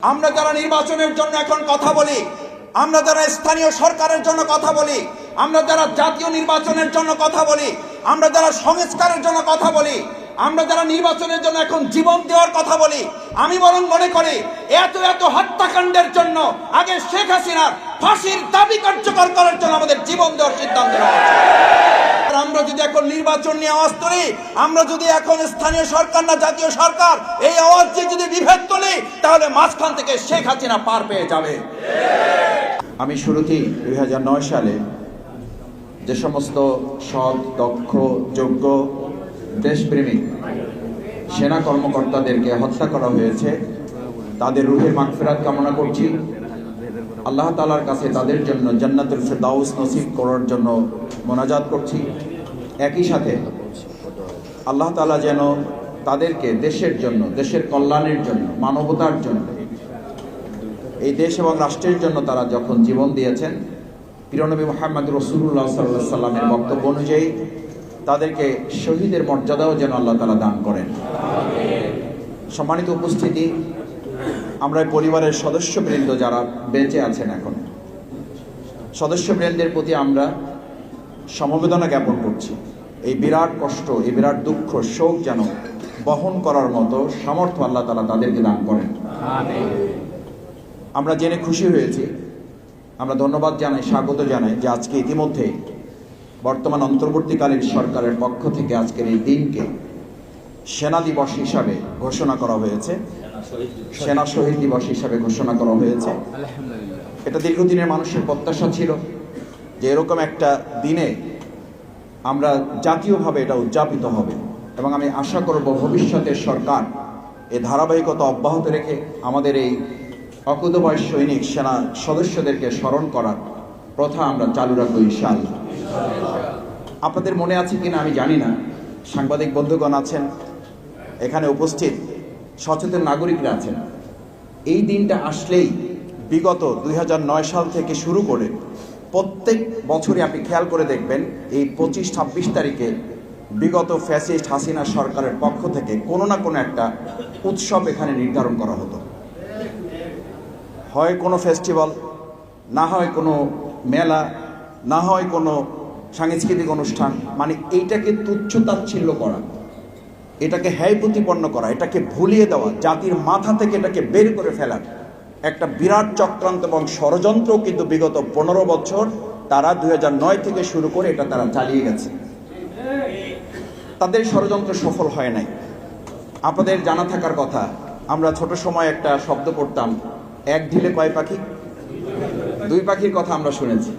আমরা যারা নির্বাচনের জন্য এখন কথা বলি, আমরা যারা স্থানীয় সরকারের জন্য কথা বলি, আমরা যারা জাতীয় নির্বাচনের জন্য কথা বলি, আমরা যারা সংস্কারের জন্য কথা বলি, আমরা যারা নির্বাচনের জন্য এখন জীবন দেওয়ার কথা বলি, আমি বরং মনে করি এত এত হত্যাকাণ্ডের জন্য আগে শেখ হাসিনার ফাঁসির দাবি কার্যকর করার জন্য আমাদের জীবন দেওয়ার সিদ্ধান্ত আমরা যদি এখন নির্বাচন নিয়ে আওয়াজ তুলি, আমরা যদি এখন স্থানীয় সরকার না জাতীয় সরকার, এই আওয়াজ যদি বিভেদ তুলি তাহলে মাঝখান থেকে শেখ হাসিনা পার পেয়ে যাবে। আমি শুরুতেই দুই হাজার নয় সালে যে সমস্ত সৎ, দক্ষ, যোগ্য দেশপ্রেমিক, সেনা কর্মকর্তাদেরকে হত্যা করা হয়েছে, তাদের রুহের মাগফিরাত কামনা করছি। আল্লাহ তালার কাছে তাদের জন্য জান্নাতুল ফেরদাউস নসিব করার জন্য মোনাজাত করছি। একই সাথে আল্লাহ তালা যেন তাদেরকে দেশের জন্য, দেশের কল্যাণের জন্য, মানবতার জন্য। এই দেশ এবং রাষ্ট্রের জন্য তারা যখন জীবন দিয়েছেন পিরনবী মোহাম্মদ রসুল্লাহ সাল্লাহ সাল্লামের বক্তব্য অনুযায়ী তাদেরকে শহীদের মর্যাদাও যেন আল্লাহ তালা দান করেন। সম্মানিত উপস্থিতি, আমরা পরিবারের সদস্যবৃন্দ যারা বেঁচে আছেন এখন, সদস্যবৃন্দের প্রতি আমরা সমবেদনা জ্ঞাপন করছি। এই বিরাট কষ্ট, এই বিরাট দুঃখ, শোক যেন বহন করার মতো সামর্থ্য আল্লাহ তালা তাদেরকে দান করেন। আমরা জেনে খুশি হয়েছি আমরা ধন্যবাদ জানাই স্বাগত জানাই যে আজকে ইতিমধ্যে বর্তমান অন্তর্বর্তীকালীন সরকারের পক্ষ থেকে আজকের এই দিনকে সেনা দিবস হিসাবে ঘোষণা করা হয়েছে। সেনা শহীদ দিবস হিসাবে ঘোষণা করা হয়েছে। এটা দীর্ঘদিনের মানুষের প্রত্যাশা ছিল যে এরকম একটা দিনে আমরা জাতীয়ভাবে এটা উদযাপিত হবে। এবং আমি আশা করব ভবিষ্যতের সরকার এই ধারাবাহিকতা অব্যাহত রেখে আমাদের এই অকুতবয় সৈনিক সেনা সদস্যদেরকে স্মরণ করার প্রথা আমরা চালু রাখব ইনশাআল্লাহ। আপনাদের মনে আছে কিনা আমি জানি না। সাংবাদিক বন্ধুগণ আছেন, এখানে উপস্থিত সচেতন নাগরিকরা আছেন। এই দিনটা আসলেই বিগত দুই হাজার নয় সাল থেকে শুরু করে প্রত্যেক বছরই আপনি খেয়াল করে দেখবেন, এই পঁচিশ ছাব্বিশ তারিখে বিগত ফ্যাসিস্ট হাসিনা সরকারের পক্ষ থেকে কোনো না কোনো একটা উৎসব এখানে নির্ধারণ করা হতো। হয় কোনো ফেস্টিভ্যাল না হয় কোনো মেলা, না হয় কোনো সাংস্কৃতিক অনুষ্ঠান মানে এইটাকে তুচ্ছ তাচ্ছিল্য করা, এটাকে হ্যায় প্রতিপন্ন করা, এটাকে ভুলিয়ে দেওয়া, জাতির মাথা থেকে এটাকে বের করে ফেলার একটা বিরাট চক্রান্ত এবং ষড়যন্ত্র কিন্তু বিগত পনেরো বছর তারা দু হাজার নয় থেকে শুরু করে এটা তারা চালিয়ে গেছে। তাদের ষড়যন্ত্র সফল হয় নাই। আপনাদের জানা থাকার কথা, আমরা ছোট সময় একটা শব্দ পড়তাম, এক ঢিলে কয় পাখি? দুই পাখির কথা আমরা শুনেছি।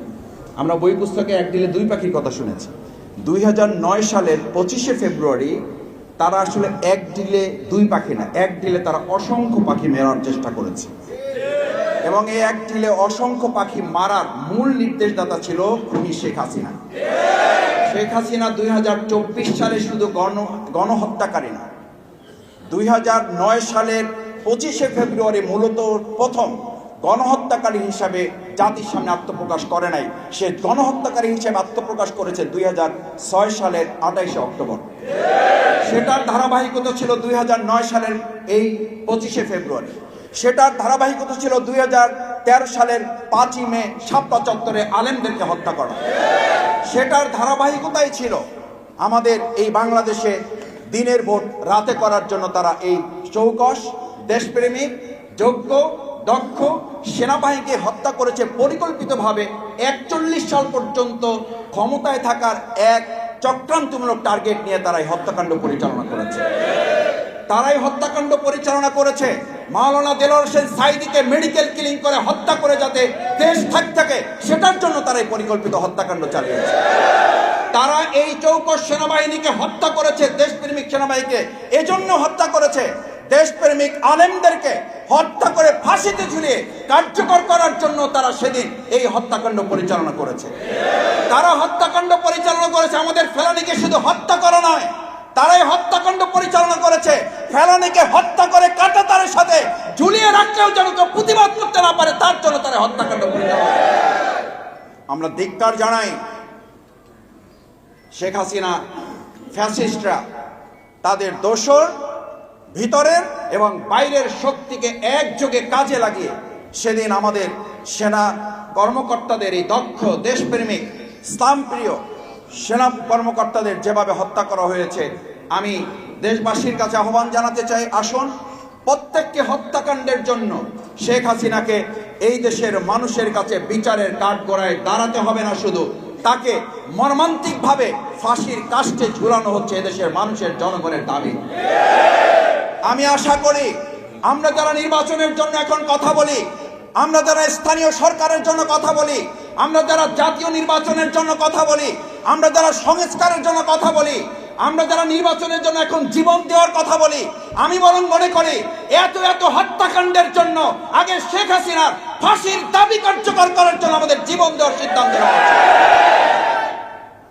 আমরা বই পুস্তকে এক ঢিলে দুই পাখির কথা শুনেছি। দুই নয় সালের পঁচিশে ফেব্রুয়ারি তারা আসলে এক ঢিলে দুই পাখি না, এক ঢিলে তারা অসংখ্য পাখি মেরার চেষ্টা করেছে। এবং এই এক ঢিলে অসংখ্য পাখি মারার মূল নির্দেশদাতা ছিল খুনি শেখ হাসিনা। শেখ হাসিনা দুই হাজার চব্বিশ সালে শুধু গণ, গণহত্যাকারী না, দুই সালের পঁচিশে ফেব্রুয়ারি মূলত প্রথম গণহত্যাকারী হিসাবে জাতির সামনে আত্মপ্রকাশ করে নাই। সে গণহত্যাকারী হিসেবে আত্মপ্রকাশ করেছে দুই হাজার ছয় সালের আঠাইশে অক্টোবর। সেটার ধারাবাহিকতা ছিল দুই হাজার নয় সালের এই পঁচিশে ফেব্রুয়ারি। সেটার ধারাবাহিকতা ছিল দুই হাজার তেরো সালের পাঁচই মে সাপ্তা চত্বরে আলেমদেরকে হত্যা করা। সেটার ধারাবাহিকতাই ছিল আমাদের এই বাংলাদেশে দিনের ভোট রাতে করার জন্য তারা এই চৌকস, দেশপ্রেমিক, যোগ্য, দক্ষ সেনাবাহিনীকে হত্যা করেছে পরিকল্পিতভাবে একচল্লিশ সাল পর্যন্ত ক্ষমতায় থাকার এক চক্রান্তমূলক টার্গেট নিয়ে তারাই হত্যাকাণ্ড পরিচালনা করেছে। তারাই হত্যাকাণ্ড পরিচালনা করেছে মাওলানা দেলোয়ার হোসেন সাইদিকে মেডিকেল কিলিং করে হত্যা করে যাতে দেশ থাক থাকে, সেটার জন্য তারা এই পরিকল্পিত হত্যাকাণ্ড চালিয়েছে। তারা এই চৌকস সেনাবাহিনীকে হত্যা করেছে, দেশপ্রেমিক সেনাবাহিনীকে। এজন্য হত্যা করেছে। দেশপ্রেমিক আলেমদেরকে হত্যা করে ফাঁসিতে ঝুলিয়ে কার্যকর করার জন্য তারা সেদিন এই হত্যাকাণ্ড পরিচালনা করেছে। তারা হত্যাকাণ্ড পরিচালনা করেছে, আমাদের ফেলানিকে শুধু হত্যা করা নয় তারাই হত্যাকাণ্ড পরিচালনা করেছে। ফেলানিকে হত্যা করে কাটা তারের সাথে ঝুলিয়ে রাখলেও যেন কেউ প্রতিবাদ করতে না পারে, তার জন্য তারা হত্যাকাণ্ড পরিচালনা আমরা ধিক্কার জানাই শেখ হাসিনা, ফ্যাসিস্টরা তাদের দোষর ভিতরের এবং বাইরের শক্তিকে একযোগে কাজে লাগিয়ে সেদিন আমাদের সেনা কর্মকর্তাদের এই দক্ষ দেশপ্রেমিক, ইসলামপ্রিয় সেনা কর্মকর্তাদের যেভাবে হত্যা করা হয়েছে, আমি দেশবাসীর কাছে আহ্বান জানাতে চাই, আসুন প্রত্যেককে হত্যাকাণ্ডের জন্য শেখ হাসিনাকে এই দেশের মানুষের কাছে বিচারের কাঠগড়ায় দাঁড়াতে হবে না শুধু, তাকে মর্মান্তিকভাবে ফাঁসির কাষ্টে ঝুলানো হচ্ছে এদেশের মানুষের জনগণের দাবি। আমি আশা করি আমরা যারা নির্বাচনের জন্য এখন কথা বলি, আমরা যারা স্থানীয় সরকারের জন্য কথা বলি, আমরা যারা জাতীয় নির্বাচনের জন্য কথা বলি আমরা যারা সংস্কারের জন্য কথা বলি, আমরা যারা নির্বাচনের জন্য এখন জীবন দেওয়ার কথা বলি, আমি বরং মনে করি এত এত হত্যাকাণ্ডের জন্য আগে শেখ হাসিনার ফাঁসির দাবি কার্যকর করার জন্য আমাদের জীবন দেওয়ার সিদ্ধান্ত নেওয়া।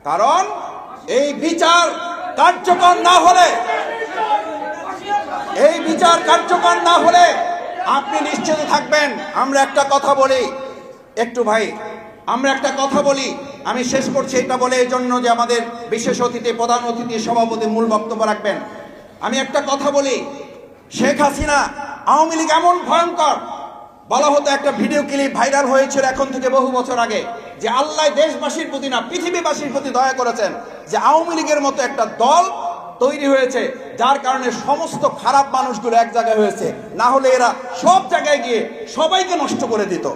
কারণ এই বিচার কার্যকর না হলে, এই বিচার কার্যকর না হলে আপনি নিশ্চিত থাকবেন। আমরা একটা কথা বলি। একটু ভাই, আমরা একটা কথা বলি। আমি শেষ করছি এটা বলে এই জন্য যে আমাদের বিশেষ অতিথি, প্রধান অতিথি, সভাপতি মূল বক্তব্য রাখবেন। আমি একটা কথা বলি, শেখ হাসিনা আওয়ামী লীগ এমন ভয়ঙ্কর। বলা হতো একটা ভিডিও ক্লিপ ভাইরাল হয়েছিল এখন থেকে বহু বছর আগে, যে আল্লাহ দেশবাসীর প্রতি না, পৃথিবীবাসীর প্রতি দয়া করেছেন যে আওয়ামী লীগের মতো একটা দল তৈরি হয়েছে, যার কারণে সমস্ত খারাপ মানুষগুলো এক জায়গায় হয়েছে। না হলে এরা সব জায়গায় গিয়ে সবাইকে নষ্ট করে দিত।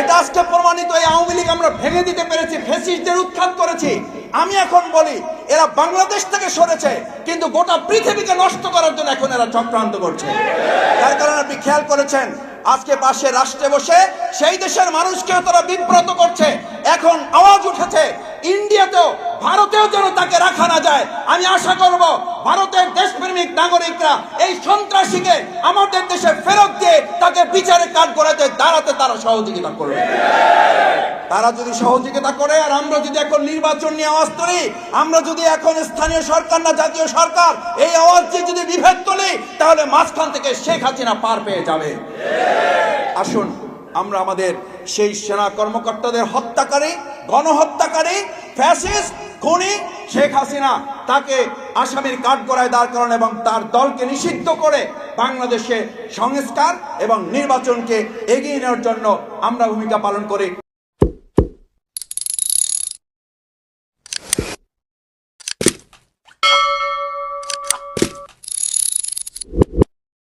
এটা আজকে প্রমাণিত, এই আওয়ামী লীগ আমরা ভেঙে দিতে পেরেছি ফেসিস্টদের উৎখাত করেছি। আমি এখন বলি, এরা বাংলাদেশ থেকে সরেছে, কিন্তু গোটা পৃথিবীকে নষ্ট করার জন্য এখন এরা চক্রান্ত করছে। তার কারণে আপনি খেয়াল করেছেন, আজকে পাশে রাষ্ট্রে বসে সেই দেশের মানুষকেও তারা বিব্রত করছে, এখন আওয়াজ উঠেছে ইন্ডিয়াতেও ভারতেও যেন তাকে রাখা না যায়, আমি আশা করব ভারতের দেশপ্রেমিক নাগরিকরা এই সন্ত্রাসীকে আমাদের দেশে ফেরত দিয়ে তাকে বিচারে কাঠ করাতে দাঁড়াতে তারা সহযোগিতা করবে। তারা যদি সহযোগিতা করে, আর আমরা যদি এখন নির্বাচন নিয়ে আওয়াজ তুলি, আমরা যদি এখন স্থানীয় সরকার না জাতীয় সরকার, এই আওয়াজ দিয়ে যদি বিভেদ তুলি, তাহলে মাঝখান থেকে শেখ হাসিনা পার পেয়ে যাবে। আসুন আমরা আমাদের সেই সেনা কর্মকর্তাদের হত্যাকারী, গণহত্যাকারী, ফ্যাসিস্ট, খুনি শেখ হাসিনা তাকে আসামির কাঠগড়ায় দাঁড় করান এবং তার দলকে নিষিদ্ধ করে বাংলাদেশে সংস্কার এবং নির্বাচনকে এগিয়ে নেওয়ার জন্য আমরা ভূমিকা পালন করি।